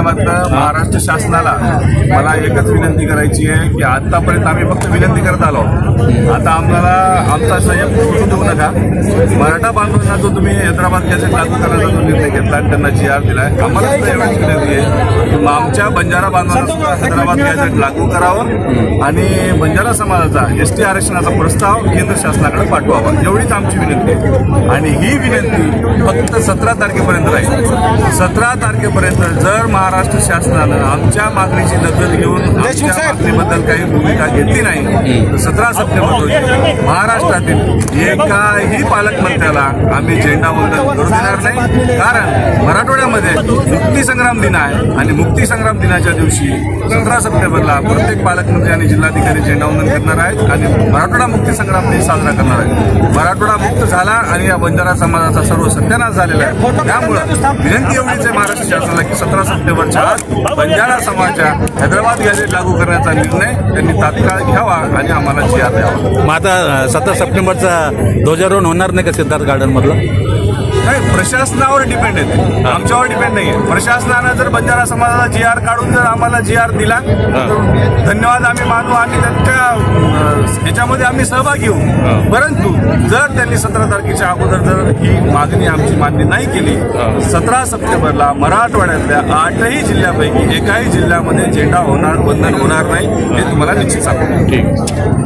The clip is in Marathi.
महाराष्ट्र शासनाला मला एकच विनंती करायची आहे की आतापर्यंत आम्ही फक्त विनंती करत आलो. आता आम्हाला आमचा संयम सुटू देऊ नका. मराठा बांधवांना जो तुम्ही हैदराबाद गॅजेट लागू करण्याचा जो निर्णय घेतला त्यांना जी आर दिलाय आम्हाला सुद्धा एवढीच विनंती आहे की आमच्या बंजारा बांधवांना सुद्धा हैदराबाद गॅजेट लागू करावं आणि बंजारा समाजाचा एस टी आरक्षणाचा प्रस्ताव केंद्र शासनाकडे पाठवावा. एवढीच आमची विनंती आहे. आणि ही विनंती फक्त सतरा तारखेपर्यंत राहील. सतरा तारखेपर्यंत जर महाराष्ट्र शासनानं आमच्या मागणीची दखल घेऊन आमच्या मागणीबद्दल काही भूमिका घेतली नाही. तर सतरा सप्टेंबर रोजी महाराष्ट्रातील एकाही पालकमंत्र्याला आम्ही झेंडा वंदन करू देणार नाही. कारण मराठवाड्यामध्ये मुक्तीसंग्राम दिन आहे आणि मुक्तीसंग्राम दिनाच्या दिवशी सतरा सप्टेंबरला प्रत्येक पालकमंत्री आणि जिल्हाधिकारी झेंडावंदन करणार आहेत आणि मराठवाडा मुक्तीसंग्राम दिन साजरा करणार आहेत. मराठवाडा मुक्त झाला आणि या बंजारा समाजाचा सर्व सत्यानाश झालेला आहे. त्यामुळं विनंती एवढीच आहे महाराष्ट्र शासनाला की सतरा सप्टेंबरच्या आज बंजारा समाजाच्या हैदराबाद गॅजेट लागू करण्याचा निर्णय त्यांनी तात्काळ घ्यावा आणि आम्हाला जी आता मग आता सतरा सप्टेंबरचा ध्वजारोहण होणार नाही का सिद्धार्थ गार्डनमधलं नाही प्रशासनावर डिपेंड आहे आमच्यावर डिपेंड नाही आहे प्रशासनानं जर बंजारा समाजाला जी आर काढून जर आम्हाला जी आर दिला तर धन्यवाद आम्ही मानू. आणि त्यांच्या ह्याच्यामध्ये आम्ही सहभागी होऊ. परंतु जर त्यांनी सतरा तारखेच्या अगोदर जर ही मागणी आमची मान्य नाही केली सतरा सप्टेंबरला मराठवाड्यातल्या आठही जिल्ह्यापैकी एकाही जिल्ह्यामध्ये झेंडा होणार बंधन होणार नाही हे तुम्हाला निश्चित सांगतो. ठीक.